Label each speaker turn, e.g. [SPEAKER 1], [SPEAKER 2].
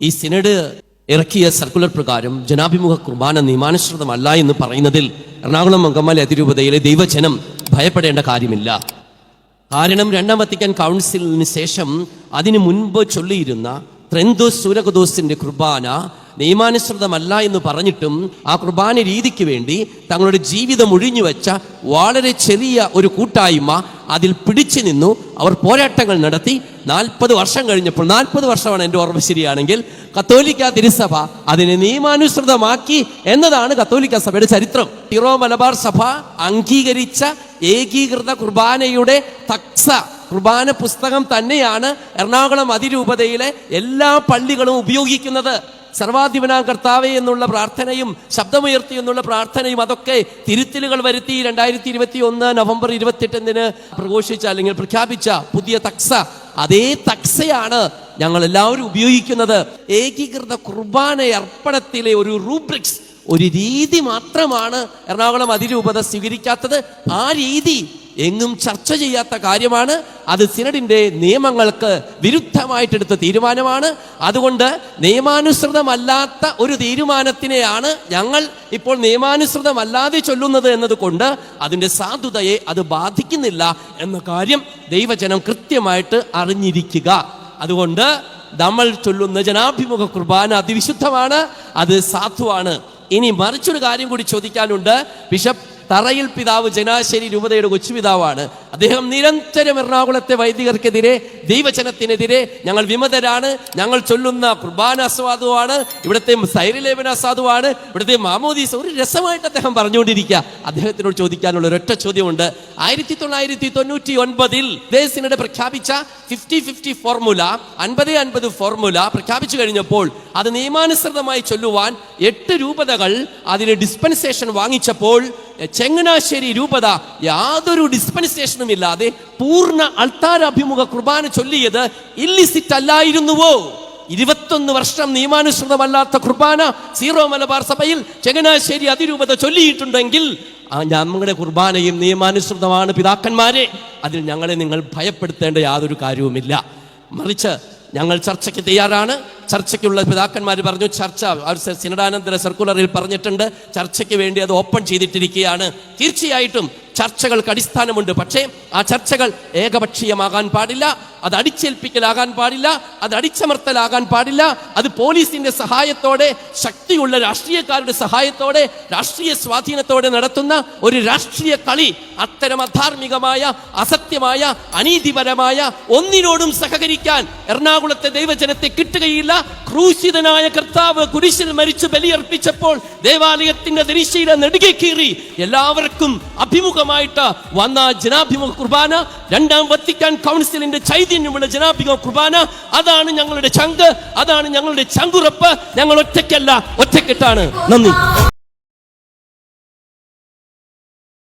[SPEAKER 1] ഈ സിനഡ് ഇറക്കിയ സർക്കുലർ പ്രകാരം ജനാഭിമുഖ കുർബാന നിയമാനുസൃതമല്ല എന്ന് പറയുന്നതിൽ എറണാകുളം അങ്കമാലി അതിരൂപതയിലെ ദൈവജനം ഭയപ്പെടേണ്ട കാര്യമില്ല. കാരണം രണ്ടാം വത്തിക്കാൻ കൗൺസിലിന് ശേഷം അതിനു മുൻപ് ചൊല്ലിയിരുന്ന ത്രെന്തോസ് സൂരകദോസിന്റെ കുർബാന നിയമാനുസൃതമല്ല എന്ന് പറഞ്ഞിട്ടും ആ കുർബാന രീതിക്ക് വേണ്ടി തങ്ങളുടെ ജീവിതം ഒഴിഞ്ഞു വെച്ച വളരെ ചെറിയ ഒരു കൂട്ടായ്മ അതിൽ പിടിച്ചു നിന്നു. അവർ പോരാട്ടങ്ങൾ നടത്തി. നാൽപ്പത് വർഷം കഴിഞ്ഞപ്പോൾ നാൽപ്പത് വർഷമാണ് എന്റെ ഓർമ്മ ശരിയാണെങ്കിൽ കത്തോലിക്ക തിരുസഭ അതിനെ നിയമാനുസൃതമാക്കി എന്നതാണ് കത്തോലിക്ക സഭയുടെ ചരിത്രം. ടിറോ മലബാർ സഭ അംഗീകരിച്ച ഏകീകൃത കുർബാനയുടെ തക്സ കുർബാന പുസ്തകം തന്നെയാണ് എറണാകുളം അതിരൂപതയിലെ എല്ലാ പള്ളികളും ഉപയോഗിക്കുന്നത്. സർവാധിപനാം കർത്താവേ എന്നുള്ള പ്രാർത്ഥനയും ശബ്ദമുയർത്തി എന്നുള്ള പ്രാർത്ഥനയും അതൊക്കെ തിരുത്തലുകൾ വരുത്തി രണ്ടായിരത്തി ഇരുപത്തി ഒന്ന് നവംബർ ഇരുപത്തെട്ടിന് പ്രഘോഷിച്ച അല്ലെങ്കിൽ പ്രഖ്യാപിച്ച പുതിയ തക്സ. അതേ തക്സയാണ് ഞങ്ങൾ എല്ലാവരും ഉപയോഗിക്കുന്നത്. ഏകീകൃത കുർബാന അർപ്പണത്തിലെ ഒരു റൂബ്രിക്സ് ഒരു രീതി മാത്രമാണ് എറണാകുളം അതിരൂപത സ്വീകരിക്കാത്തത്. ആ രീതി എങ്ങും ചർച്ച ചെയ്യാത്ത കാര്യമാണ്. അത് സിനഡിന്റെ നിയമങ്ങൾക്ക് വിരുദ്ധമായിട്ടെടുത്ത തീരുമാനമാണ്. അതുകൊണ്ട് നിയമാനുസൃതമല്ലാത്ത ഒരു തീരുമാനത്തിനെയാണ് ഞങ്ങൾ ഇപ്പോൾ നിയമാനുസൃതമല്ലാതെ ചൊല്ലുന്നത് എന്നതുകൊണ്ട് അതിന്റെ സാധുതയെ അത് ബാധിക്കുന്നില്ല എന്ന കാര്യം ദൈവജനം കൃത്യമായിട്ട് അറിഞ്ഞിരിക്കുക. അതുകൊണ്ട് നമ്മൾ ചൊല്ലുന്ന ജനാഭിമുഖ കുർബാന അതിവിശുദ്ധമാണ് അത് സാധുവാണ്. ഇനി മറിച്ചൊരു കാര്യം കൂടി ചോദിക്കാനുണ്ട്. ബിഷപ്പ് തറയിൽ പിതാവ് ജനാശ്ശേരി രൂപതയുടെ കൊച്ചുപിതാവാണ്. അദ്ദേഹം നിരന്തരം എറണാകുളത്തെ വൈദികർക്കെതിരെ ദൈവജനത്തിനെതിരെ ഞങ്ങൾ വിമതരാണ്. ഞങ്ങൾ ചൊല്ലുന്ന കുർബാന അസ്വാദുവാണ് ഇവിടുത്തെ സൈരലേപന അസാധുവാണ് ഇവിടുത്തെ മാമോദീസ് ഒരു രസമായിട്ട് അദ്ദേഹം പറഞ്ഞുകൊണ്ടിരിക്കുക. അദ്ദേഹത്തിനോട് ചോദിക്കാനുള്ള ഒരൊറ്റ ചോദ്യമുണ്ട്. ആയിരത്തി തൊള്ളായിരത്തി തൊണ്ണൂറ്റി ഒൻപതിൽ ദേശിനയുടെ പ്രഖ്യാപിച്ച ഫിഫ്റ്റി ഫിഫ്റ്റി ഫോർമുല അൻപത് അൻപത് ഫോർമുല പ്രഖ്യാപിച്ചു കഴിഞ്ഞപ്പോൾ അത് നിയമാനുസൃതമായി ചൊല്ലുവാൻ എട്ട് രൂപതകൾ അതിന് ഡിസ്പെൻസേഷൻ വാങ്ങിച്ചപ്പോൾ ചെങ്ങനാശ്ശേരി രൂപത യാതൊരു ഡിസ്പെൻസേഷനും ഇല്ലാതെ പൂർണ അൾത്താരഭിമുഖ കുർബാന ചൊല്ലിയത് ഇല്ലിസിറ്റ് അല്ലായിരുന്നുവോ? ഇരുപത്തൊന്ന് വർഷം നിയമാനുസൃതമല്ലാത്ത കുർബാന സീറോ മലബാർ സഭയിൽ ചങ്ങനാശ്ശേരി അതിരൂപത ചൊല്ലിയിട്ടുണ്ടെങ്കിൽ ആ ഞങ്ങളുടെ കുർബാനയും നിയമാനുസൃതമാണ് പിതാക്കന്മാരെ. അതിൽ ഞങ്ങളെ നിങ്ങൾ ഭയപ്പെടുത്തേണ്ട യാതൊരു കാര്യവുമില്ല. മറിച്ച് ഞങ്ങൾ ചർച്ചയ്ക്ക് തയ്യാറാണ്. ചർച്ചയ്ക്കുള്ള പിതാക്കന്മാർ പറഞ്ഞു ചർച്ച അവർ സിനഡാനന്തര സർക്കുലറിൽ പറഞ്ഞിട്ടുണ്ട്. ചർച്ചയ്ക്ക് വേണ്ടി അത് ഓപ്പൺ ചെയ്തിട്ടിരിക്കുകയാണ്. തീർച്ചയായിട്ടും ചർച്ചകൾക്ക് അടിസ്ഥാനമുണ്ട്. പക്ഷേ ആ ചർച്ചകൾ ഏകപക്ഷീയമാകാൻ പാടില്ല. അത് അടിച്ചേൽപ്പിക്കലാകാൻ പാടില്ല അത് അടിച്ചമർത്തലാകാൻ പാടില്ല. അത് പോലീസിന്റെ സഹായത്തോടെ ശക്തിയുള്ള രാഷ്ട്രീയക്കാരുടെ സഹായത്തോടെ രാഷ്ട്രീയ സ്വാധീനത്തോടെ നടത്തുന്ന ഒരു രാഷ്ട്രീയ കളി അത്തരം അധാർമികമായ അസത്യമായ അനീതിപരമായ ഒന്നിനോടും സഹകരിക്കാൻ എറണാകുളത്തെ ദൈവജനത്തെ കിട്ടുകയില്ല. ക്രൂശിതനായ കർത്താവ് കുരിശിൽ മരിച്ചു ബലിയർപ്പിച്ചപ്പോൾ ദേവാലയത്തിന്റെ ദരിശീല നെടുകെ കീറി. എല്ലാവർക്കും അഭിമുഖമായിട്ട് വന്ന ജനാഭിമുഖ കുർബാന രണ്ടാം വത്തിക്കാൻ കൗൺസിലിന്റെ ചൈതന്യമുള്ള ജനാഭിമുഖ കുർബാന അതാണ് ഞങ്ങളുടെ ചങ്ക് അതാണ് ഞങ്ങളുടെ ചങ്കുറപ്പ്. ഞങ്ങൾ ഒറ്റയ്ക്കല്ല ഒറ്റക്കെട്ടാണ്. നന്ദി.